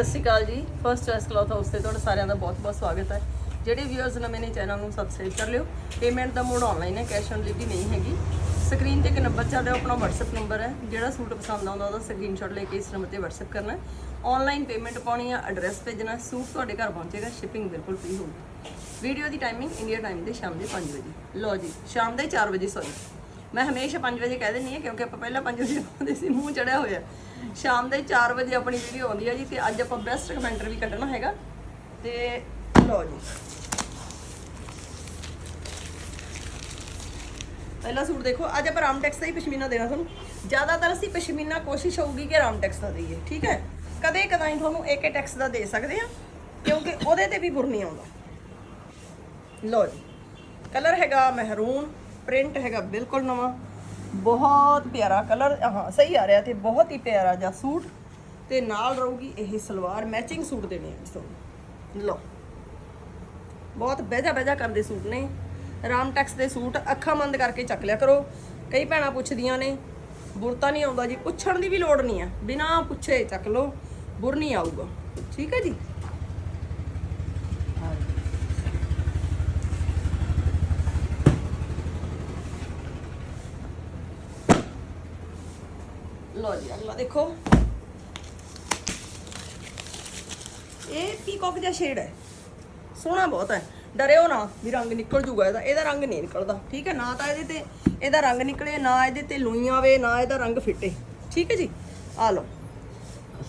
ਸਤਿ ਸ਼੍ਰੀ ਅਕਾਲ ਜੀ। First choice cloth house ਤੇ ਤੁਹਾਡਾ ਸਾਰਿਆਂ ਦਾ ਬਹੁਤ-ਬਹੁਤ ਸਵਾਗਤ ਹੈ। ਜਿਹੜੇ ਵੀਅਰਸ ਨਵੇਂ ਨੇ ਚੈਨਲ ਨੂੰ ਸਬਸਕ੍ਰਾਈਬ ਕਰ ਲਿਓ। ਪੇਮੈਂਟ ਦਾ ਮੋਡ ਆਨਲਾਈਨ ਹੈ ਕੈਸ਼ ਔਨ ਡਿਲੀਵਰੀ ਨਹੀਂ ਹੈਗੀ। ਸਕਰੀਨ ਤੇ ਇੱਕ ਨੰਬਰ ਚੱਲ ਰਿਹਾ ਆਪਣਾ WhatsApp ਨੰਬਰ ਹੈ। ਜਿਹੜਾ ਸੂਟ ਪਸੰਦ ਆਉਂਦਾ, ਉਹਦਾ ਸਕਰੀਨਸ਼ਾਟ ਲੈ ਕੇ ਇਸ ਨੰਬਰ ਤੇ WhatsApp ਕਰਨਾ ਹੈ। ਆਨਲਾਈਨ ਪੇਮੈਂਟ ਪਾਉਣੀ ਹੈ ਐਡਰੈਸ ਭੇਜਣਾ ਸੂਟ ਤੁਹਾਡੇ ਘਰ ਪਹੁੰਚੇਗਾ ਸ਼ਿਪਿੰਗ ਬਿਲਕੁਲ ਫ੍ਰੀ ਹੋਊਗੀ ਵੀਡੀਓ ਦੀ ਟਾਈਮਿੰਗ ਇੰਡੀਆ ਟਾਈਮ ਦੇ ਸ਼ਾਮ ਦੇ 5 ਵਜੇ। ਲਓ ਜੀ, ਸ਼ਾਮ ਦੇ 4 ਵਜੇ ਸੌਰੀ ਮੈਂ ਹਮੇਸ਼ਾ 5 ਵਜੇ ਕਹਿ ਦਿੰਦੀ ਹਾਂ, ਕਿਉਂਕਿ ਆਪਾਂ ਪਹਿਲਾਂ 5 ਵਜੇ ਆਉਂਦੇ ਸੀ, ਮੂੰਹ ਚੜਿਆ ਹੋਇਆ। ਸ਼ਾਮ ਦੇ 4 ਵਜੇ ਆਪਣੀ ਵੀਡੀਓ ਆਉਂਦੀ ਹੈ ਜੀ ਤੇ ਅੱਜ ਆਪਾਂ ਬੈਸਟ ਕਮੈਂਟਰ ਵੀ ਕੱਢਣਾ ਹੈਗਾ। ਤੇ ਲਓ ਜੀ। ਪਹਿਲਾ ਸੂਟ ਦੇਖੋ, ਅੱਜ ਆਪਾਂ ਰਾਮਟੈਕਸ ਦਾ ਹੀ ਪਸ਼ਮੀਨਾ ਦੇਣਾ ਤੁਹਾਨੂੰ। ਜ਼ਿਆਦਾਤਰ ਅਸੀਂ ਪਸ਼ਮੀਨਾ ਕੋਸ਼ਿਸ਼ ਹੋਊਗੀ ਕਿ ਰਾਮਟੈਕਸ ਦਾ ਦਈਏ, ਠੀਕ ਹੈ? ਕਦੇ ਕਦਾਈ ਤੁਹਾਨੂੰ ਇੱਕ ਟੈਕਸ ਦਾ ਦੇ ਸਕਦੇ ਆ, ਕਿਉਂਕਿ ਉਹਦੇ ਤੇ ਵੀ ਬੁਰ ਨਹੀਂ ਆਉਂਦਾ। ਲਓ ਜੀ। ਕਲਰ ਹੈਗਾ ਮਹਿਰੂਨ ਪ੍ਰਿੰਟ ਹੈਗਾ ਬਿਲਕੁਲ ਨਵਾਂ। ਬਹੁਤ ਪਿਆਰਾ ਕਲਰ, ਹਾਂ, ਸਹੀ ਆ ਰਿਹਾ ਤੇ ਬਹੁਤ ਹੀ ਪਿਆਰਾ ਜਿਹਾ ਸੂਟ। ਤੇ ਨਾਲ ਰਹੂਗੀ ਇਹ ਸਲਵਾਰ ਮੈਚਿੰਗ ਸੂਟ ਦੇਣੇ ਆ ਤੁਹਾਨੂੰ ਲਓ। ਬਹੁਤ ਬਹਿਜਾ ਬਹਿਜਾ ਕਰਦੇ ਸੂਟ ਨੇ। ਰਾਮਟੈਕਸ ਦੇ ਸੂਟ ਅੱਖਾਂ ਬੰਦ ਕਰਕੇ ਚੱਕ ਲਿਆ ਕਰੋ। ਕਈ ਭੈਣਾਂ ਪੁੱਛਦੀਆਂ ਨੇ ਬੁਰ ਤਾਂ ਨਹੀਂ ਆਉਂਦਾ ਜੀ, ਪੁੱਛਣ ਦੀ ਵੀ ਲੋੜ ਨਹੀਂ ਹੈ ਬਿਨਾ ਪੁੱਛੇ ਚੱਕ ਲਓ, ਬੁਰ ਨਹੀਂ ਆਊਗਾ। ਠੀਕ ਹੈ ਜੀ? ਲਓ ਜੀ ਅਗਲਾ ਦੇਖੋ। ਇਹ ਪੀਕੌਕ ਜਿਹਾ ਸ਼ੇਡ ਹੈ? ਸੋਹਣਾ ਬਹੁਤ ਹੈ। ਡਰਿਓ ਨਾ ਵੀ ਰੰਗ ਨਿਕਲ ਜੂਗਾ ਇਹਦਾ। ਇਹਦਾ ਰੰਗ ਨਹੀਂ ਨਿਕਲਦਾ ਠੀਕ ਹੈ? ਨਾ ਤਾਂ ਇਹਦੇ ਤੇ ਇਹਦਾ ਰੰਗ ਨਿਕਲੇ ਨਾ ਇਹਦੇ ਤੇ ਲੂਈਆਂ ਆਵੇ ਨਾ ਇਹਦਾ ਰੰਗ ਫਿੱਟੇ। ਠੀਕ ਹੈ ਜੀ? ਆ ਲਓ।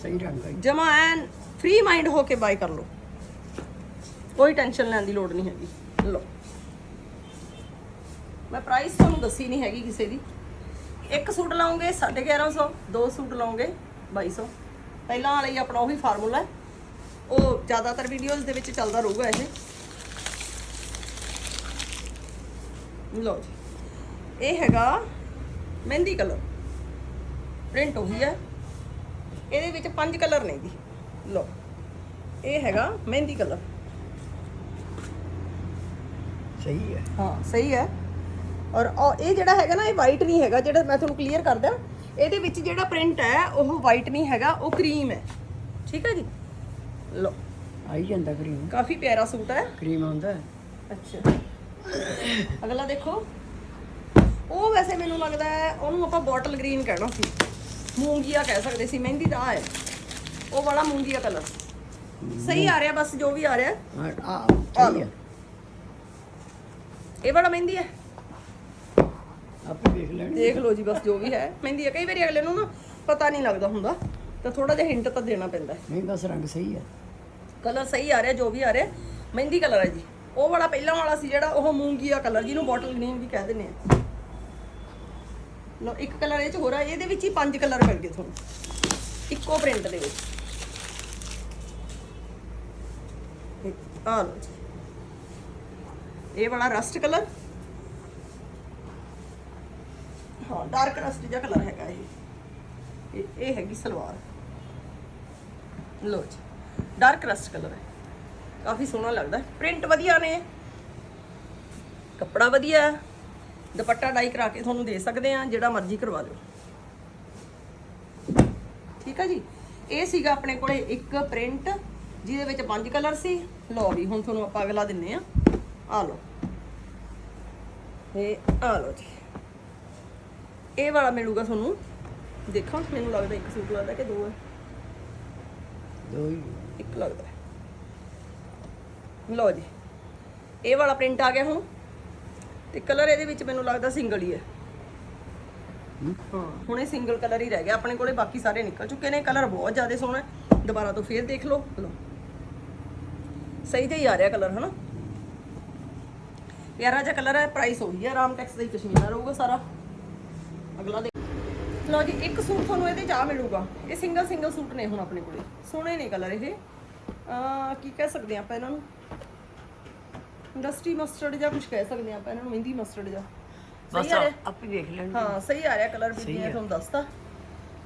ਸਹੀ ਰੰਗ ਹੈ। ਜਮਾ ਐਨ ਫ੍ਰੀ ਮਾਈਂਡ ਹੋ ਕੇ ਬਾਈ ਕਰ ਲਓ। ਕੋਈ ਟੈਨਸ਼ਨ ਲੈਣ ਦੀ ਲੋੜ ਨਹੀਂ ਹੈਗੀ। ਲਓ। ਮੈਂ ਪ੍ਰਾਈਸ ਤੁਹਾਨੂੰ ਦੱਸੀ ਨਹੀਂ ਹੈਗੀ ਕਿਸੇ ਦੀ। ਇੱਕ ਸੂਟ ਲਾਉਂਗੇ 1150 ਦੋ ਸੂਟ ਲਾਉਂਗੇ 2200 ਪਹਿਲਾਂ ਵਾਲਾ ਹੀ ਆਪਣਾ ਉਹੀ ਫਾਰਮੂਲਾ ਹੈ। ਉਹ ਜ਼ਿਆਦਾਤਰ ਵੀਡੀਓਜ਼ ਦੇ ਵਿੱਚ ਚੱਲਦਾ ਰਹੂਗਾ ਇਹ। ਲਓ ਜੀ। ਇਹ ਹੈਗਾ ਮਹਿੰਦੀ ਕਲਰ। ਪ੍ਰਿੰਟ ਉਹੀ ਹੈ। ਇਹਦੇ ਵਿੱਚ ਪੰਜ ਕਲਰ ਨੇ ਜੀ। ਲਓ। ਇਹ ਹੈਗਾ ਮਹਿੰਦੀ ਕਲਰ। ਸਹੀ ਹੈ। ਹਾਂ ਸਹੀ ਹੈ। ਔਰ ਇਹ ਜਿਹੜਾ ਹੈਗਾ ਨਾ ਇਹ ਵਾਈਟ ਨਹੀਂ ਹੈਗਾ ਜਿਹੜਾ ਮੈਂ ਤੁਹਾਨੂੰ ਕਲੀਅਰ ਕਰਦਾ ਇਹਦੇ ਵਿੱਚ ਜਿਹੜਾ ਪ੍ਰਿੰਟ ਹੈ ਉਹ ਵਾਈਟ ਨਹੀਂ ਹੈਗਾ ਉਹ ਕਰੀਮ ਹੈ। ਠੀਕ ਹੈ ਜੀ? ਲਓ। ਆਈ ਜਾਂਦਾ ਕਰੀਮ ਕਾਫੀ ਪਿਆਰਾ ਸੂਟ ਹੈ। ਕਰੀਮ ਆਉਂਦਾ ਅੱਛਾ। ਅਗਲਾ ਦੇਖੋ। ਉਹ ਵੈਸੇ ਮੈਨੂੰ ਲੱਗਦਾ ਹੈ ਉਹਨੂੰ ਆਪਾਂ ਬੋਟਲ ਗ੍ਰੀਨ ਕਹਿਣਾ ਸੀ। ਮੂੰਗੀਆ ਕਹਿ ਸਕਦੇ ਸੀ ਮਹਿੰਦੀ ਦਾ ਹੈ। ਉਹ ਵਾਲਾ ਮੂੰਗੀਆ ਕਲਰ ਸਹੀ ਆ ਰਿਹਾ ਬਸ ਜੋ ਵੀ ਆ ਰਿਹਾ। ਆ ਆ ਇਹ ਵਾਲਾ ਮਹਿੰਦੀ ਹੈ? ਆਪੇ ਦੇਖ ਲੈਣ ਦੇਖ ਲਓ ਜੀ ਬਸ ਜੋ ਵੀ ਹੈ। ਮਹਿੰਦੀ ਹੈ ਕਈ ਵਾਰੀ ਅਗਲੇ ਨੂੰ ਨਾ ਪਤਾ ਨਹੀਂ ਲੱਗਦਾ ਹੁੰਦਾ ਤਾਂ ਥੋੜਾ ਜਿਹਾ ਹਿੰਟ ਤਾਂ ਦੇਣਾ ਪੈਂਦਾ ਨਹੀਂ ਬਸ ਰੰਗ ਸਹੀ ਹੈ ਕਲਰ ਸਹੀ ਆ ਰਿਹਾ ਜੋ ਵੀ ਆ ਰਿਹਾ। ਮਹਿੰਦੀ ਕਲਰ ਹੈ ਜੀ। ਉਹ ਵਾਲਾ ਪਹਿਲਾਂ ਵਾਲਾ ਸੀ ਜਿਹੜਾ ਉਹ ਮੂੰਗੀਆ ਕਲਰ ਜਿਹਨੂੰ ਬੋਟਲ ਗ੍ਰੀਨ ਵੀ ਕਹਿ ਦਿੰਦੇ ਆ। ਲੋ ਇੱਕ ਕਲਰ ਇਹ ਚ ਹੋ ਰਿਹਾ ਇਹਦੇ ਵਿੱਚ ਹੀ ਪੰਜ ਕਲਰ ਮਿਲ ਗਏ ਤੁਹਾਨੂੰ। ਇੱਕੋ ਪ੍ਰਿੰਟ ਦੇ ਵਿੱਚ। ਇਹ ਆ ਜੀ। ਇਹ ਵਾਲਾ ਰਸਟ ਕਲਰ ਹਾਂ ਡਾਰਕ ਰਸਟ ਜਿਹਾ ਕਲਰ ਹੈਗਾ ਇਹ। ਇਹ- ਇਹ ਹੈਗੀ ਸਲਵਾਰ। ਲੋ ਜੀ ਡਾਰਕ ਰਸਟ ਕਲਰ ਹੈ। ਕਾਫੀ ਸੋਹਣਾ ਲੱਗਦਾ ਪ੍ਰਿੰਟ ਵਧੀਆ ਨੇ। ਕੱਪੜਾ ਵਧੀਆ ਦੁਪੱਟਾ ਡਾਈ ਕਰਾ ਕੇ ਤੁਹਾਨੂੰ ਦੇ ਸਕਦੇ ਆ ਜਿਹੜਾ ਮਰਜ਼ੀ ਕਰਵਾ ਲਿਓ। ਠੀਕ ਆ ਜੀ? ਇਹ ਸੀਗਾ ਆਪਣੇ ਕੋਲੇ ਇੱਕ ਪ੍ਰਿੰਟ ਜਿਹਦੇ ਵਿੱਚ ਪੰਜ ਕਲਰ ਸੀ। ਲੋ ਵੀ, ਹੁਣ ਤੁਹਾਨੂੰ ਆਪਾਂ ਅਗਲਾ ਦਿੰਨੇ ਆ ਆ ਲਓ। ਇਹ ਆ ਲਓ ਜੀ। ਇਹ ਵਾਲਾ ਮਿਲੂਗਾ ਤੁਹਾਨੂੰ। ਦੇਖੋ ਮੈਨੂੰ ਲੱਗਦਾ ਇੱਕ ਸੂਟ ਲੱਗਦਾ ਕਿ ਦੋ ਹੈ। ਦੋ ਹੀ। ਇੱਕ ਲੱਗਦਾ ਲਓ ਜੀ। ਇਹ ਵਾਲਾ ਪ੍ਰਿੰਟ ਆ ਗਿਆ ਹੁਣ। ਤੇ ਕਲਰ ਇਹਦੇ ਵਿੱਚ ਮੈਨੂੰ ਲੱਗਦਾ ਸਿੰਗਲ ਹੀ ਹੈ। ਹਾਂ। ਹੁਣ ਇਹ ਸਿੰਗਲ ਕਲਰ ਹੀ ਰਹਿ ਗਿਆ। ਆਪਣੇ ਕੋਲੇ ਬਾਕੀ ਸਾਰੇ ਨਿਕਲ ਚੁੱਕੇ ਨੇ। ਕਲਰ ਬਹੁਤ ਜ਼ਿਆਦਾ ਸੋਹਣਾ ਦੁਬਾਰਾ ਤੋਂ ਫੇਰ ਦੇਖ ਲਓ। ਲਓ। ਸਹੀ ਤੇ ਹੀ ਆ ਰਿਹਾ ਕਲਰ ਹਨਾ? ਪਿਆਰਾ ਜਿਹਾ ਕਲਰ ਹੈ। ਪ੍ਰਾਈਸ ਉਹੀ ਹੈ। ਰਾਮ ਟੈਕਸ ਦਾ ਹੀ ਕਸ਼ਮੀਰ ਰਹੂਗਾ ਸਾਰਾ। ਅਗਲਾ ਦੇ ਲਓ ਜੀ ਇੱਕ ਸੂਟ ਤੁਹਾਨੂੰ ਇਹਦੇ ਚ ਆ ਮਿਲੂਗਾ। ਇਹ ਸਿੰਗਲ ਸਿੰਗਲ ਸੂਟ ਨੇ ਹੁਣ ਆਪਣੇ ਕੋਲੇ। ਸੋਹਣੇ ਨੇ ਕਲਰ ਇਹ। ਆ ਕੀ ਕਹਿ ਸਕਦੇ ਆਪਾਂ ਇਹਨਾਂ ਨੂੰ? ਇੰਡਸਟਰੀ ਮਸਟਰਡ ਜਾਂ ਕੁਝ ਕਹਿ ਸਕਦੇ ਆਪਾਂ ਇਹਨਾਂ ਨੂੰ ਮਹਿੰਦੀ ਮਸਟਰਡ ਜਾਂ। ਬਸ ਸਹੀ ਆ ਰਿਹਾ? ਆਪੇ ਦੇਖ ਲੈਣ ਹਾਂ ਸਹੀ ਆ ਰਿਹਾ ਕਲਰ ਵੀ ਮੈਂ ਤੁਹਾਨੂੰ ਦੱਸਤਾ।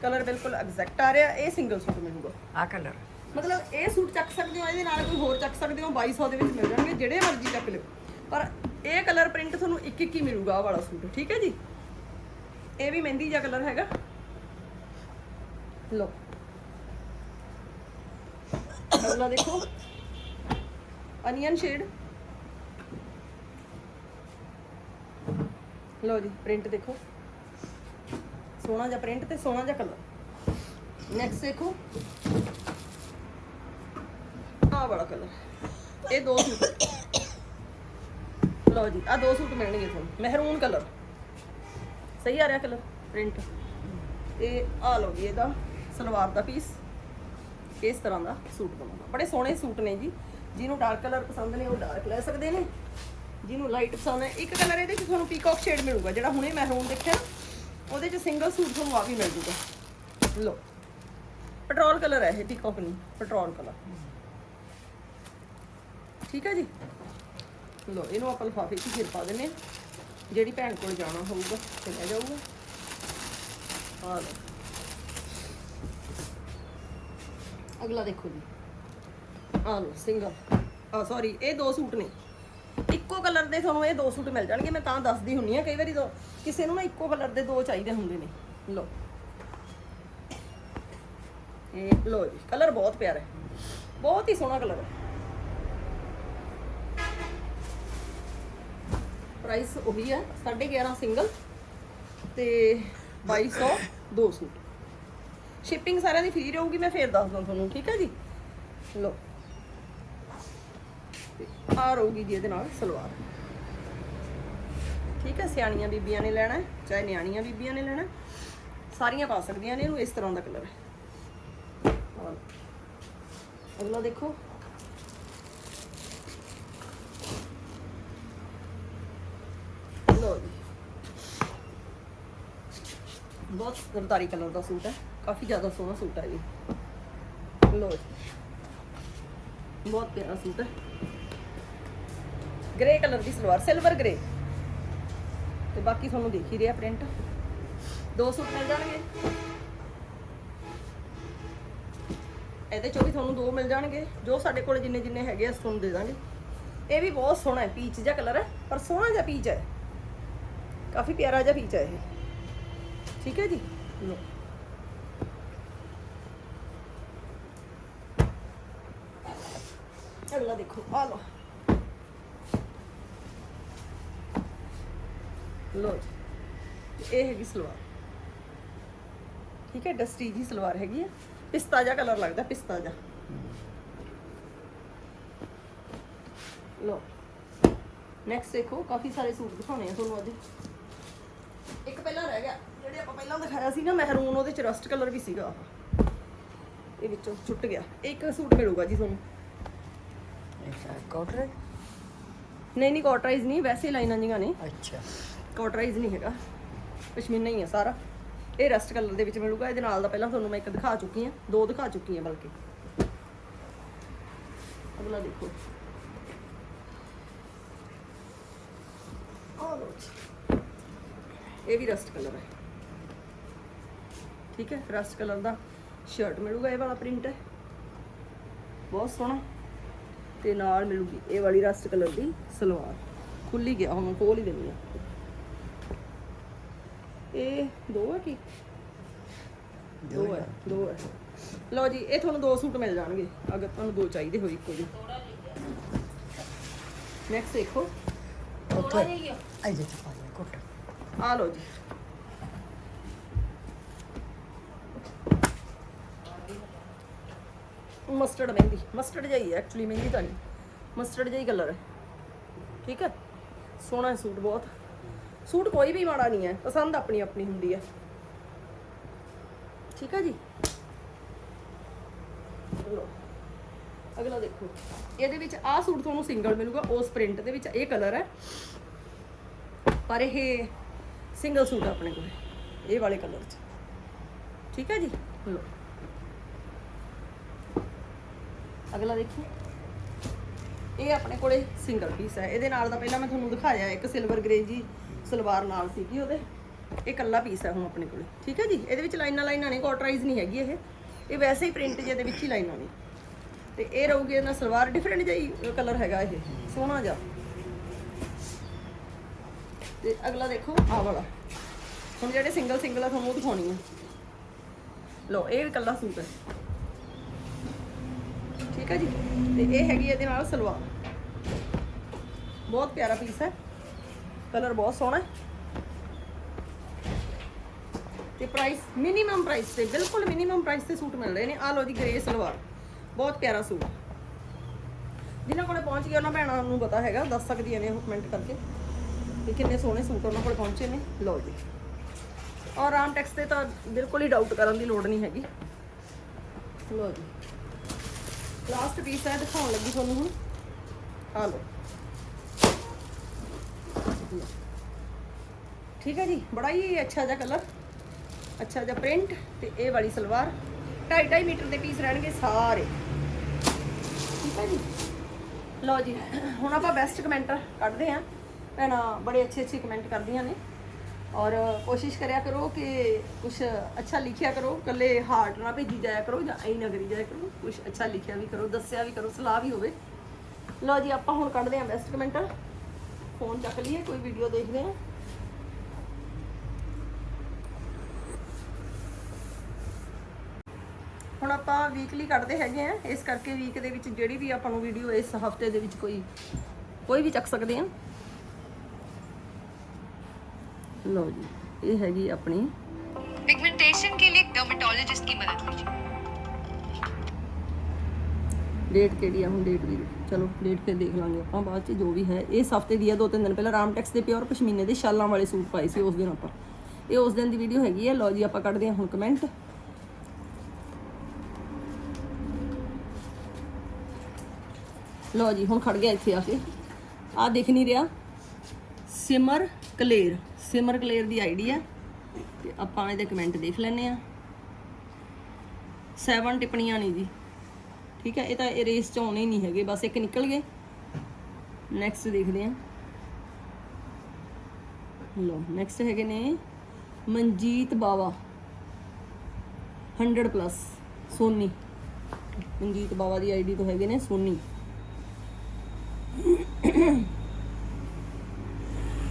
ਕਲਰ ਬਿਲਕੁਲ ਐਗਜ਼ੈਕਟ ਆ ਰਿਹਾ। ਇਹ ਸਿੰਗਲ ਸੂਟ ਮਿਲੂਗਾ। ਆ ਕਲਰ ਮਤਲਬ ਇਹ ਸੂਟ ਚੱਕ ਸਕਦੇ ਹੋ ਇਹਦੇ ਨਾਲ ਕੋਈ ਹੋਰ ਚੱਕ ਸਕਦੇ ਹੋ 2200 ਦੇ ਵਿੱਚ ਮਿਲ ਜਾਣਗੇ ਜਿਹੜੇ ਮਰਜ਼ੀ ਚੱਕ ਲਿਓ। ਪਰ ਇਹ ਕਲਰ ਪ੍ਰਿੰਟ ਤੁਹਾਨੂੰ ਇੱਕ ਇੱਕ ਹੀ ਮਿਲੂਗਾ ਆਹ ਵਾਲਾ ਸੂਟ। ਠੀਕ ਹੈ ਜੀ? ਇਹ ਵੀ ਮਹਿੰਦੀ ਜਿਹਾ ਕਲਰ ਹੈਗਾ। ਲੋ ਅਗਲਾ ਦੇਖੋ। ਅਨੀਅਨ ਸ਼ੇਡ ਲਓ ਜੀ ਪ੍ਰਿੰਟ ਦੇਖੋ। ਸੋਹਣਾ ਜਿਹਾ ਪ੍ਰਿੰਟ ਤੇ ਸੋਹਣਾ ਜਿਹਾ ਕਲਰ। ਨੈਕਸਟ ਦੇਖੋ। ਆ ਵਾਲਾ ਕਲਰ। ਇਹ ਦੋ ਸੂਟ। ਲਓ ਜੀ ਆ ਦੋ ਸੂਟ ਮਿਲਣਗੇ ਤੁਹਾਨੂੰ। Maroon colour. ਸਹੀ ਆ ਰਿਹਾ ਕਲਰ? ਪ੍ਰਿੰਟ। ਤੇ ਆ ਲਓ ਜੀ ਇਹਦਾ ਸਲਵਾਰ ਦਾ ਪੀਸ ਇਸ ਤਰ੍ਹਾਂ ਦਾ ਸੂਟ ਬਣਾਉਣਾ। ਬੜੇ ਸੋਹਣੇ ਸੂਟ ਨੇ ਜੀ। ਜਿਹਨੂੰ ਡਾਰਕ ਕਲਰ ਪਸੰਦ ਨੇ, ਉਹ ਡਾਰਕ ਲੈ ਸਕਦੇ ਨੇ। ਜਿਹਨੂੰ ਲਾਈਟ ਪਸੰਦ ਹੈ ਇੱਕ ਕਲਰ ਇਹਦੇ 'ਚ ਤੁਹਾਨੂੰ ਪੀਕੌਕ ਸ਼ੇਡ ਮਿਲੂਗਾ। ਜਿਹੜਾ ਹੁਣੇ ਮਹਿਰੂਨ ਦੇਖਿਆ ਉਹਦੇ 'ਚ ਸਿੰਗਲ ਸੂਟ ਤੁਹਾਨੂੰ ਆ ਵੀ ਮਿਲ ਜੂਗਾ। ਲਓ। ਪੈਟਰੋਲ ਕਲਰ ਹੈ ਇਹ ਪੀਕੌਕ ਨਹੀਂ ਪੈਟਰੋਲ ਕਲਰ ਠੀਕ ਹੈ ਜੀ? ਲੋ ਇਹਨੂੰ ਆਪਾਂ ਲਿਫਾਫੇ 'ਚ ਫਿਰ ਪਾ ਦਿੰਨੇ ਹਾਂ। ਜਿਹੜੀ ਭੈਣ ਕੋਲ ਜਾਣਾ ਹੋਊਗਾ ਤੇ ਜਾਊਗਾ। ਆ ਲਓ ਅਗਲਾ ਦੇਖੋ ਜੀ। ਆ ਲਓ, ਸਿੰਗਲ। ਆ ਸੌਰੀ ਇਹ ਦੋ ਸੂਟ ਨੇ। ਇੱਕੋ ਕਲਰ ਦੇ ਤੁਹਾਨੂੰ ਇਹ ਦੋ ਸੂਟ ਮਿਲ ਜਾਣਗੇ, ਮੈਂ ਤਾਂ ਦੱਸਦੀ ਹੁੰਨੀ ਆ, ਕਈ ਵਾਰੀ ਦੋ ਕਿਸੇ ਨੂੰ ਨਾ ਇੱਕੋ ਕਲਰ ਦੇ ਦੋ ਚਾਹੀਦੇ ਹੁੰਦੇ ਨੇ। ਲਓ। ਇਹ, ਲਓ ਜੀ ਕਲਰ ਬਹੁਤ ਪਿਆਰਾ ਹੈ। ਬਹੁਤ ਹੀ ਸੋਹਣਾ ਕਲਰ ਹੈ। ਪ੍ਰਾਈਸ ਉਹੀ ਹੈ 11.5 ਸਿੰਗਲ ਤੇ 2200 ਦੋ ਸੂਟ। ਸ਼ਿਪਿੰਗ ਸਾਰਿਆਂ ਦੀ ਫ੍ਰੀ ਰਹੂਗੀ, ਮੈਂ ਫੇਰ ਦੱਸ ਦਵਾਂ ਤੁਹਾਨੂੰ, ਠੀਕ ਹੈ ਜੀ? ਲਓ। ਆ ਰਹੂਗੀ ਜੀ ਇਹਦੇ ਨਾਲ ਸਲਵਾਰ। ਠੀਕ ਹੈ ਸਿਆਣੀਆਂ ਬੀਬੀਆਂ ਨੇ ਲੈਣਾ, ਚਾਹੇ ਨਿਆਣੀਆਂ ਬੀਬੀਆਂ ਨੇ ਲੈਣਾ, ਸਾਰੀਆਂ ਪਾ ਸਕਦੀਆਂ ਨੇ ਇਹਨੂੰ, ਇਸ ਤਰ੍ਹਾਂ ਦਾ ਕਲਰ ਹੈ। ਅਗਲਾ ਦੇਖੋ ਲਓ ਜੀ ਬਹੁਤ ਸਰਦਾਰੀ ਕਲਰ ਦਾ ਸੂਟ ਹੈ। ਕਾਫੀ ਜ਼ਿਆਦਾ ਸੋਹਣਾ ਸੂਟ ਹੈ ਇਹ। ਵੀ ਬਹੁਤ ਪਿਆਰਾ ਸੂਟ ਹੈ। ਗ੍ਰੇ ਕਲਰ ਦੀ ਸਲਵਾਰ ਸਿਲਵਰ ਗ੍ਰੇ ਤੇ ਬਾਕੀ ਤੁਹਾਨੂੰ ਦੇਖ ਹੀ ਰਿਹਾ ਪ੍ਰਿੰਟ ਦੋ ਸੂਟ ਮਿਲ ਜਾਣਗੇ। ਇਹਦੇ ਚੋਂ ਵੀ ਤੁਹਾਨੂੰ ਦੋ ਮਿਲ ਜਾਣਗੇ। ਜੋ ਸਾਡੇ ਕੋਲ ਜਿੰਨੇ ਜਿੰਨੇ ਹੈਗੇ ਆ ਤੁਹਾਨੂੰ ਦੇ ਦਾਂਗੇ। ਇਹ ਵੀ ਬਹੁਤ ਸੋਹਣਾ ਹੈ ਪੀਚ ਜਿਹਾ ਕਲਰ ਹੈ, ਪਰ ਸੋਹਣਾ ਜਿਹਾ ਪੀਚ ਹੈ। ਕਾਫੀ ਪਿਆਰਾ ਜਿਹਾ ਪੀਚ ਹੈ ਇਹ। ਠੀਕ ਹੈ ਜੀ ਲਓ ਅਗਲਾ ਦੇਖੋ ਆ ਲਓ ਲਓ ਜੀ ਇਹ ਹੈਗੀ ਸਲਵਾਰ ਠੀਕ ਹੈ ਡਸਟੀ ਜੀ ਸਲਵਾਰ ਹੈਗੀ ਹੈ ਪਿਸਤਾ ਜਿਹਾ ਕਲਰ ਲੱਗਦਾ ਪਿਸਤਾ ਜਿਹਾ ਲਓ ਨੈਕਸਟ ਦੇਖੋ ਕਾਫੀ ਸਾਰੇ ਸੂਟ ਦਿਖਾਉਣੇ ਆ ਤੁਹਾਨੂੰ ਅੱਜ ਇੱਕ ਪਹਿਲਾਂ ਰਹਿ ਗਿਆ ਜਿਹੜੇ ਆਪਾਂ ਪਹਿਲਾਂ ਦਿਖਾਇਆ ਸੀ ਨਾ ਮਹਿਰੂਨ ਉਹਦੇ ਚ ਰਸਟ ਕਲਰ ਵੀ ਸੀਗਾ। ਇਹ ਵਿੱਚੋਂ ਛੁੱਟ ਗਿਆ। ਇੱਕ ਸੂਟ ਮਿਲੂਗਾ ਜੀ ਤੁਹਾਨੂੰ। ਅੱਛਾ ਕੋਟਰ ਨਹੀਂ ਨਹੀਂ ਕਾਟਰਾਈਜ਼ ਨਹੀਂ ਵੈਸੇ ਲਾਈਨਾਂ ਜੀਆਂ ਨੇ। ਅੱਛਾ। ਕਾਟਰਾਈਜ਼ ਨਹੀਂ ਹੈਗਾ। ਪਸ਼ਮੀਨਾ ਹੀ ਆ ਸਾਰਾ। ਇਹ ਰਸਟ ਕਲਰ ਦੇ ਵਿੱਚ ਮਿਲੂਗਾ। ਇਹਦੇ ਨਾਲ ਦਾ ਪਹਿਲਾਂ ਤੁਹਾਨੂੰ ਮੈਂ ਇੱਕ ਦਿਖਾ ਚੁੱਕੀ ਹਾਂ। ਦੋ ਦਿਖਾ ਚੁੱਕੀ ਹਾਂ ਬਲਕਿ। ਅਗਲਾ ਦੇਖੋ। ਇਹ ਵੀ ਰਸਟ ਕਲਰ ਹੈ। ਠੀਕ ਹੈ? ਰਸਟ ਕਲਰ ਦਾ ਸ਼ਰਟ ਮਿਲੂਗਾ ਇਹ ਵਾਲਾ ਪ੍ਰਿੰਟ ਹੈ ਬਹੁਤ ਸੋਹਣਾ। ਤੇ ਨਾਲ ਮਿਲੂਗੀ ਇਹ ਵਾਲੀ ਰਸਟ ਕਲਰ ਦੀ ਸਲਵਾਰ। ਖੁੱਲੀ ਗਿਆ ਹੁਣ ਖੋਲ ਹੀ ਦਿੰਦੀ ਆ ਇਹ ਦੋ ਹੈ ਕੀ? ਦੋ ਹੈ ਦੋ ਹੈ ਲਓ ਜੀ ਇਹ ਤੁਹਾਨੂੰ ਦੋ ਸੂਟ ਮਿਲ ਜਾਣਗੇ ਅਗਰ ਤੁਹਾਨੂੰ ਦੋ ਚਾਹੀਦੇ ਹੋਈ ਇੱਕੋ ਜਿਹੇ। ਨੈਕਸਟ ਦੇਖੋ। ਆ। ਲਓ ਜੀ। ਮਸਟਰਡ ਮਹਿੰਦੀ। ਮਸਟਰਡ ਜਾਈ ਹੈ ਐਕਚੁਅਲੀ ਮਹਿੰਦੀ ਤਾਂ ਨਹੀਂ। ਮਸਟਰਡ ਜਾਈ ਕਲਰ ਹੈ। ਠੀਕ ਹੈ? ਸੋਹਣਾ ਹੈ ਸੂਟ ਬਹੁਤ। ਸੂਟ ਕੋਈ ਵੀ ਮਾੜਾ ਨਹੀਂ ਹੈ, ਪਸੰਦ ਆਪਣੀ ਆਪਣੀ ਹੁੰਦੀ ਹੈ। ਠੀਕ ਹੈ ਜੀ? ਲਓ ਅਗਲਾ ਦੇਖੋ। ਇਹਦੇ ਵਿੱਚ ਆਹ ਸੂਟ ਤੁਹਾਨੂੰ ਸਿੰਗਲ ਮਿਲੂਗਾ, ਉਸ ਪ੍ਰਿੰਟ ਦੇ ਵਿੱਚ ਇਹ ਕਲਰ ਹੈ। ਪਰ ਇਹ ਸਿੰਗਲ ਸੂਟ ਆਪਣੇ ਕੋਲ, ਇਹ ਵਾਲੇ ਕਲਰ 'ਚ। ਠੀਕ ਹੈ ਜੀ? ਲਓ ਅਗਲਾ ਦੇਖੋ। ਇਹ ਆਪਣੇ ਕੋਲੇ ਸਿੰਗਲ ਪੀਸ ਹੈ। ਇਹਦੇ ਨਾਲ ਦਾ ਪਹਿਲਾਂ ਮੈਂ ਤੁਹਾਨੂੰ ਦਿਖਾਇਆ, ਇੱਕ ਸਿਲਵਰ ਗ੍ਰੇ ਜੀ ਸਲਵਾਰ ਨਾਲ ਸੀਗੀ ਉਹਦੇ। ਇਹ ਕੱਲਾ ਪੀਸ ਹੈ ਹੁਣ ਆਪਣੇ ਕੋਲੇ। ਠੀਕ ਹੈ ਜੀ? ਇਹਦੇ ਵਿੱਚ ਲਾਈਨਾਂ ਲਾਈਨਾਂ ਨੇ ਕੋਟਰਾਈਜ਼ ਨਹੀਂ ਹੈਗੀ ਇਹ। ਇਹ ਵੈਸੇ ਹੀ ਪ੍ਰਿੰਟ ਜਿਹਦੇ ਵਿੱਚ ਹੀ ਲਾਈਨਾਂ ਨੇ। ਤੇ ਇਹ ਰਹੂਗੀ ਇਹਨਾਂ ਸਲਵਾਰ ਡਿਫਰੈਂਟ ਜਿਹੀ ਕਲਰ ਹੈਗਾ ਇਹ। ਸੋਹਣਾ ਜਿਹਾ। ਤੇ ਅਗਲਾ ਦੇਖੋ ਆ ਵਾਲਾ। ਹੁਣ ਜਿਹੜੇ ਸਿੰਗਲ ਸਿੰਗਲ ਆ, ਤੁਹਾਨੂੰ ਉਹ ਦਿਖਾਉਣੀ ਆ। ਲਓ, ਇਹ ਵੀ ਕੱਲਾ ਸੂਟ ਹੈ। ਠੀਕ ਠੀਕ ਹੈ ਜੀ? ਤੇ ਇਹ ਹੈਗੀ ਇਹਦੇ ਨਾਲ ਸਲਵਾਰ। ਬਹੁਤ ਪਿਆਰਾ ਪੀਸ ਹੈ। ਕਲਰ ਬਹੁਤ ਸੋਹਣਾ ਹੈ। ਤੇ ਪ੍ਰਾਈਸ ਮਿਨੀਮਮ ਪ੍ਰਾਈਸ ਤੇ, ਬਿਲਕੁਲ ਮਿਨੀਮਮ ਪ੍ਰਾਈਸ ਤੇ ਸੂਟ ਮਿਲ ਰਹੇ ਨੇ। ਆ ਲਓ ਜੀ ਗ੍ਰੇ ਸਲਵਾਰ। ਬਹੁਤ ਪਿਆਰਾ ਸੂਟ। ਜਿਨ੍ਹਾਂ ਕੋਲੇ ਪਹੁੰਚ ਗਿਆ ਉਹਨਾਂ ਭੈਣਾਂ ਨੂੰ ਪਤਾ ਹੈਗਾ, ਦੱਸ ਸਕਦੀਆਂ ਨੇ ਉਹ ਕਮੈਂਟ ਕਰਕੇ ਕਿ ਕਿੰਨੇ ਸੋਹਣੇ ਸੂਟ ਉਹਨਾਂ ਕੋਲ ਪਹੁੰਚੇ ਨੇ। ਲਓ ਜੀ। ਔਰ ਰਾਮ ਟੈਕਸ ਤੇ ਤਾਂ ਬਿਲਕੁਲ ਹੀ ਡਾਊਟ ਕਰਨ ਦੀ ਲੋੜ ਨਹੀਂ ਹੈਗੀ। ਲਓ ਜੀ। ਲਾਸਟ ਪੀਸ ਹੈ, ਦਿਖਾਉਣ ਲੱਗੀ ਤੁਹਾਨੂੰ ਹੁਣ। ਆ ਲਓ। ਠੀਕ ਹੈ ਜੀ, ਬੜਾ ਹੀ ਅੱਛਾ ਜਿਹਾ ਕਲਰ ਅੱਛਾ ਜਿਹਾ ਪ੍ਰਿੰਟ ਤੇ ਇਹ ਵਾਲੀ ਸਲਵਾਰ। 2.5 ਮੀਟਰ ਦੇ ਪੀਸ ਰਹਿਣਗੇ ਸਾਰੇ। ਠੀਕ ਹੈ ਜੀ। ਲਓ ਜੀ, ਹੁਣ ਆਪਾਂ ਬੈਸਟ ਕਮੈਂਟਰ ਕੱਢਦੇ ਆਂ ਭੈਣਾਂ, ਬੜੇ ਅੱਛੇ ਅੱਛੇ ਕਮੈਂਟ ਕਰਦੀਆਂ ਨੇ। ਔਰ ਕੋਸ਼ਿਸ਼ ਕਰਿਆ ਕਰੋ ਕਿ ਕੁਝ ਅੱਛਾ ਲਿਖਿਆ ਕਰੋ ਕੱਲੇ ਹਾਰਟ ਨਾ ਭੇਜੀ ਜਾਇਆ ਕਰੋ ਜਾਂ ਐਂ ਨਾ ਕਰੀ ਜਾਇਆ ਕਰੋ ਕੁਝ ਅੱਛਾ ਲਿਖਿਆ ਵੀ ਕਰੋ, ਦੱਸਿਆ ਵੀ ਕਰੋ, ਸਲਾਹ ਵੀ ਹੋਵੇ। ਲਓ ਜੀ, ਆਪਾਂ ਹੁਣ ਕੱਢਦੇ ਆਂ ਬੈਸਟ ਕਮੈਂਟਰ ਫੋਨ ਚੱਕ ਲਈਏ, ਕੋਈ ਵੀਡੀਓ ਦੇਖਦੇ ਆਂ ਹੁਣ ਆਪਾਂ ਵੀਕਲੀ ਕੱਢਦੇ ਹੈਗੇ ਆ ਇਸ ਕਰਕੇ ਵੀਕ ਦੇ ਵਿੱਚ ਜਿਹੜੀ ਵੀ ਆਪਾਂ ਨੂੰ ਵੀਡੀਓ ਇਸ ਹਫ਼ਤੇ ਦੇ ਵਿੱਚ ਕੋਈ ਕੋਈ ਵੀ ਚੱਕ ਸਕਦੇ ਆ ਲਓ ਜੀ ਇਹ ਹੈਗੀ ਆਪਣੀ पिगमेंटेशन के लिए एक डर्मेटोलॉजिस्ट की मदद लीजिए ਡੇਟ ਕਿਹੜੀ ਆ ਹੁਣ ਡੇਟ ਵੀ ਚਲੋ ਡੇਟ ਫਿਰ ਦੇਖ ਲਾਂਗੇ ਆਪਾਂ ਬਾਅਦ ਚ ਜੋ ਵੀ ਹੈ ਇਸ ਹਫਤੇ ਦੀ ਆ ਦੋ ਤਿੰਨ ਦਿਨ ਪਹਿਲਾਂ ਰਾਮਟੈਕਸ ਦੇ ਪਿਓਰ ਪਸ਼ਮੀਨੇ ਦੇ ਸ਼ਾਲਾਂ ਵਾਲੇ ਸੂਟ ਪਾਏ ਸੀ ਉਸ ਦਿਨ ਆਪਾਂ ਇਹ ਉਸ ਦਿਨ ਦੀ ਵੀਡੀਓ ਹੈਗੀ ਹੈ ਲਓ ਜੀ ਆਪਾਂ ਕੱਢਦੇ ਹਾਂ ਹੁਣ ਕਮੈਂਟ ਲਓ ਜੀ ਹੁਣ ਖੜ ਗਿਆ ਇੱਥੇ ਆ ਕੇ ਆ ਦਿਖ ਨਹੀਂ ਰਿਹਾ ਸਿਮਰ ਕਲੇਰ। ਸਿਮਰ ਕਲੇਰ ਦੀ ਆਈਡੀ ਆ। ਤੇ ਆਪਾਂ ਇਹਦੇ ਕਮੈਂਟ ਦੇਖ ਲੈਨੇ ਆ। ਸੈਵਨ ਟਿੱਪਣੀਆਂ ਨਹੀਂ ਜੀ। ਠੀਕ ਹੈ ਇਹ ਤਾਂ ਰੇਸ ਚ ਆਉਣੇ ਨਹੀਂ ਹੈਗੇ, ਬਸ ਇੱਕ ਨਿਕਲ ਗਏ। ਨੈਕਸਟ ਦੇਖਦੇ ਹਾਂ ਲੋ ਨੈਕਸਟ ਹੈਗੇ ਨੇ ਮਨਜੀਤ ਬਾਵਾ। 100 ਪਲੱਸ ਸੋਨੀ। ਮਨਜੀਤ ਬਾਵਾ ਦੀ ਆਈਡੀ ਤੋਂ ਹੈਗੇ ਨੇ ਸੋਨੀ।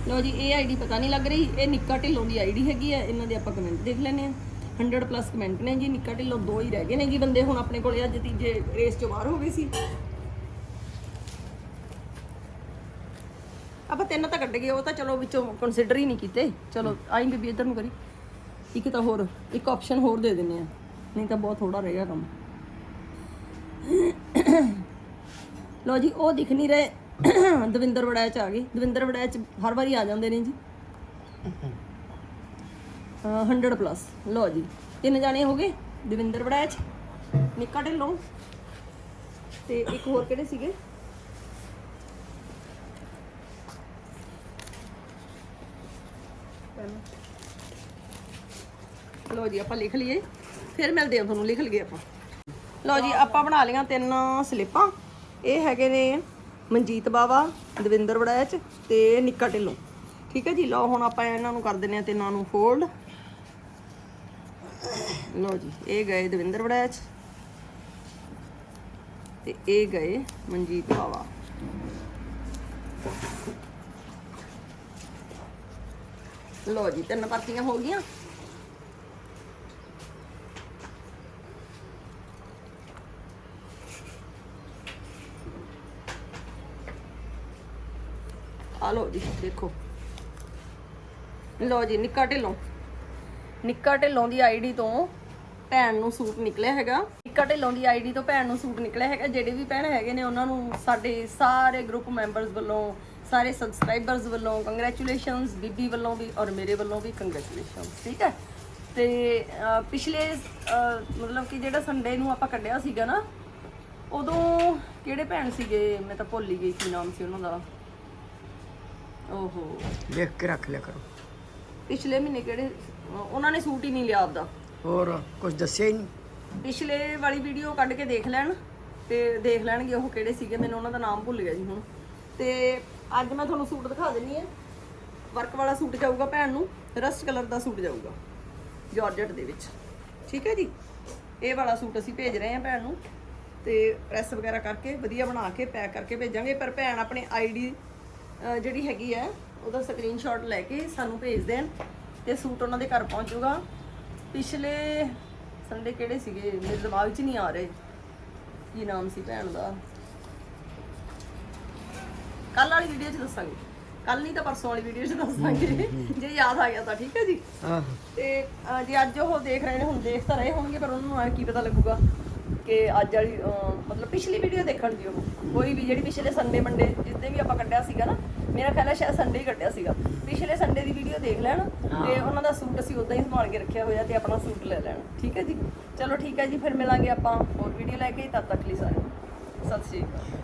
ਲਓ ਜੀ, ਇਹ ਆਈਡੀ ਪਤਾ ਨਹੀਂ ਲੱਗ ਰਹੀ। ਇਹ ਨਿੱਕਾ ਢਿੱਲੋਂ ਦੀ ਆਈਡੀ ਹੈਗੀ ਆ, ਇਹਨਾਂ ਦੇ ਆਪਾਂ ਕਮੈਂਟ ਦੇਖ ਲੈਨੇ ਆ 100 ਪਲੱਸ ਕਮੈਂਟ ਨੇ ਜੀ, ਨਿੱਕਾ ਢਿੱਲੋਂ ਦੋ ਹੀ ਰਹਿ ਗਏ ਨੇ ਜੀ ਬੰਦੇ। ਹੁਣ ਆਪਣੇ ਕੋਲੇ ਅੱਜ ਤੀਜੇ ਰੇਸ ਚੋਂ ਬਾਹਰ ਹੋ ਗਏ ਸੀ। ਆਪਾਂ ਤਿੰਨ ਤਾਂ ਕੱਢ ਗਏ, ਉਹ ਤਾਂ ਚਲੋ ਵਿੱਚੋਂ ਕੰਸੀਡਰ ਹੀ ਨਹੀਂ ਕੀਤੇ। ਚਲੋ, ਆਈ ਬੀਬੀ ਇੱਧਰ ਨੂੰ ਕਰੀ। ਇੱਕ ਤਾਂ ਹੋਰ, ਇੱਕ ਆਪਸ਼ਨ ਹੋਰ ਦੇ ਦਿੰਨੇ ਆ ਨਹੀਂ ਤਾਂ ਬਹੁਤ ਥੋੜਾ ਰਹੇਗਾ ਕੰਮ। ਲੋ ਜੀ, ਉਹ ਦਿਖ ਨਹੀਂ ਰਹੇ। ਦਵਿੰਦਰ ਵੜੈਚ ਆ ਗਏ ਦਵਿੰਦਰ ਵੜੈਚ ਹਰ ਵਾਰੀ ਆ ਜਾਂਦੇ ਨੇ ਜੀ। ਅਹ 100 ਪਲੱਸ। ਲੋ ਜੀ, ਤਿੰਨ ਜਾਣੇ ਹੋ ਗਏ ਦਵਿੰਦਰ ਵੜੈਚ ਨਿੱਕਾ ਢਿੱਲੋਂ। ਤੇ ਇੱਕ ਹੋਰ ਕਿਹੜੇ ਸੀਗੇ? ਲੋ ਜੀ, ਆਪਾਂ ਲਿਖ ਲਈਏ। ਫਿਰ ਮਿਲਦੇ ਹਾਂ ਤੁਹਾਨੂੰ, ਲਿਖ ਲਈਏ ਆਪਾਂ। ਲਓ ਜੀ, ਆਪਾਂ ਬਣਾ ਲਈਆਂ ਤਿੰਨ ਸਲਿੱਪਾਂ। ਇਹ ਹੈਗੇ ਨੇ ਮਨਜੀਤ ਬਾਵਾ, ਦਵਿੰਦਰ ਵੜੈਚ ਤੇ ਨਿੱਕਾ ਢਿੱਲੋਂ। ਠੀਕ ਹੈ ਜੀ, ਲਓ ਹੁਣ ਆਪਾਂ ਇਹਨਾਂ ਨੂੰ ਕਰ ਦਿੰਨੇ ਆ ਤਿੰਨਾਂ ਨੂੰ ਫੋਲਡ ਲਓ ਜੀ, ਇਹ ਗਏ ਦਵਿੰਦਰ ਵੜੈਚ ਤੇ ਇਹ ਗਏ ਮਨਜੀਤ ਬਾਵਾ। ਲਓ ਜੀ, ਤਿੰਨ ਪਰਤੀਆਂ ਹੋ ਗਈਆਂ। ਆ ਲਓ ਜੀ, ਦੇਖੋ। ਲਓ ਜੀ, ਨਿੱਕਾ ਢਿੱਲੋਂ। ਨਿੱਕਾ ਢਿੱਲੋਂ ਦੀ ਆਈਡੀ ਤੋਂ ਭੈਣ ਨੂੰ ਸੂਟ ਨਿਕਲਿਆ ਹੈਗਾ। ਨਿੱਕਾ ਢਿੱਲੋਂ ਦੀ ਆਈਡੀ ਤੋਂ ਭੈਣ ਨੂੰ ਸੂਟ ਨਿਕਲਿਆ ਹੈਗਾ। ਜਿਹੜੇ ਵੀ ਭੈਣ ਹੈਗੇ ਨੇ, ਉਹਨਾਂ ਨੂੰ ਸਾਡੇ ਸਾਰੇ ਗਰੁੱਪ ਮੈਂਬਰਸ ਵੱਲੋਂ, ਸਾਰੇ ਸਬਸਕ੍ਰਾਈਬਰਸ ਵੱਲੋਂ ਕੰਗ੍ਰੈਚੁਲੇਸ਼ਨਸ ਬੀਬੀ ਵੱਲੋਂ ਵੀ ਔਰ ਮੇਰੇ ਵੱਲੋਂ ਵੀ ਕੰਗ੍ਰੈਚੁਲੇਸ਼ਨਸ ਠੀਕ ਹੈ? ਤੇ ਪਿਛਲੇ ਮਤਲਬ ਕਿ ਜਿਹੜਾ ਸੰਡੇ ਨੂੰ ਆਪਾਂ ਕੱਢਿਆ ਸੀਗਾ ਨਾ, ਉਦੋਂ ਕਿਹੜੇ ਭੈਣ ਸੀਗੇ? ਮੈਂ ਤਾਂ ਭੁੱਲ ਹੀ ਗਈ ਕੀ ਨਾਮ ਸੀ ਉਹਨਾਂ ਦਾ। ਓਹੋ। ਦੇਖ ਕੇ ਰੱਖ ਲਿਆ ਕਰੋ। ਪਿਛਲੇ ਮਹੀਨੇ ਕਿਹੜੇ ਉਹਨਾਂ ਨੇ ਸੂਟ ਹੀ ਨਹੀਂ ਲਿਆ ਆਪਦਾ। ਹੋਰ ਕੁਝ ਦੱਸਿਆ ਹੀ ਨਹੀਂ। ਪਿਛਲੇ ਵਾਲੀ ਵੀਡੀਓ ਕੱਢ ਕੇ ਦੇਖ ਲੈਣ ਤੇ ਦੇਖ ਲੈਣਗੇ ਉਹ ਕਿਹੜੇ ਸੀਗੇ ਮੈਨੂੰ ਉਹਨਾਂ ਦਾ ਨਾਮ ਭੁੱਲ ਗਿਆ ਜੀ ਹੁਣ। ਤੇ ਅੱਜ ਮੈਂ ਤੁਹਾਨੂੰ ਸੂਟ ਦਿਖਾ ਦਿੰਨੀ ਆ। ਵਰਕ ਵਾਲਾ ਸੂਟ ਜਾਊਗਾ ਭੈਣ ਨੂੰ ਰਸਟ ਕਲਰ ਦਾ ਸੂਟ ਜਾਊਗਾ ਜਾਰਜਟ ਦੇ ਵਿੱਚ। ਠੀਕ ਹੈ ਜੀ? ਇਹ ਵਾਲਾ ਸੂਟ ਅਸੀਂ ਭੇਜ ਰਹੇ ਹਾਂ ਭੈਣ ਨੂੰ। ਤੇ ਪ੍ਰੈਸ ਵਗੈਰਾ ਕਰਕੇ ਵਧੀਆ ਬਣਾ ਕੇ ਪੈਕ ਕਰਕੇ ਭੇਜਾਂਗੇ। ਪਰ ਭੈਣ ਆਪਣੇ ਆਈਡੀ ਜਿਹੜੀ ਹੈਗੀ ਹੈ ਉਹਦਾ ਸਕਰੀਨਸ਼ਾਟ ਲੈ ਕੇ ਸਾਨੂੰ ਭੇਜ ਦੇਣ ਤੇ ਸੂਟ ਉਹਨਾਂ ਦੇ ਘਰ ਪਹੁੰਚੂਗਾ ਪਿਛਲੇ ਸੰਡੇ ਕਿਹੜੇ ਸੀਗੇ? ਮੇਰੇ ਦਿਮਾਗ 'ਚ ਨਹੀਂ ਆ ਰਹੇ। ਕੀ ਨਾਮ ਸੀ ਭੈਣ ਦਾ? ਕੱਲ ਵਾਲੀ ਵੀਡੀਓ 'ਚ ਦੱਸਾਂਗੇ। ਕੱਲ ਨਹੀਂ ਤਾਂ ਪਰਸੋਂ ਵਾਲੀ ਵੀਡੀਓ 'ਚ ਦੱਸਾਂਗੇ। ਜੇ ਯਾਦ ਆ ਗਿਆ ਤਾਂ ਠੀਕ ਹੈ ਜੀ? ਤੇ ਜੇ ਅੱਜ ਉਹ ਦੇਖ ਰਹੇ ਨੇ ਹੁਣ ਦੇਖ ਤਾਂ ਰਹੇ ਹੋਣਗੇ ਪਰ ਉਹਨਾਂ ਨੂੰ ਐ ਕੀ ਪਤਾ ਲੱਗੂਗਾ। ਕਿ ਅੱਜ ਵਾਲੀ ਮਤਲਬ ਪਿਛਲੀ ਵੀਡੀਓ ਦੇਖਣ ਦੀ ਉਹ। ਕੋਈ ਵੀ ਜਿਹੜੀ ਪਿਛਲੇ ਸੰਡੇ ਮੰਡੇ ਜਿੱਦੇ ਵੀ ਆਪਾਂ ਕੱਢਿਆ ਸੀਗਾ ਨਾ ਮੇਰਾ ਖਿਆਲ ਹੈ ਸ਼ਾਇਦ ਸੰਡੇ ਹੀ ਕੱਢਿਆ ਸੀਗਾ। ਪਿਛਲੇ ਸੰਡੇ ਦੀ ਵੀਡੀਓ ਦੇਖ ਲੈਣ ਤੇ ਉਹਨਾਂ ਦਾ ਸੂਟ ਅਸੀਂ ਉਦਾਂ ਹੀ ਸੰਭਾਲ ਕੇ ਰੱਖਿਆ ਹੋਇਆ ਤੇ ਆਪਣਾ ਸੂਟ ਲੈ ਲੈਣ। ਠੀਕ ਹੈ ਜੀ? ਚਲੋ ਠੀਕ ਹੈ ਜੀ ਫਿਰ ਮਿਲਾਂਗੇ ਆਪਾਂ ਹੋਰ ਵੀਡੀਓ ਲੈ ਕੇ। ਤਦ ਤੱਕ ਲਈ ਸਾਰੇ ਸਤਿ ਸ਼੍ਰੀ ਅਕਾਲ।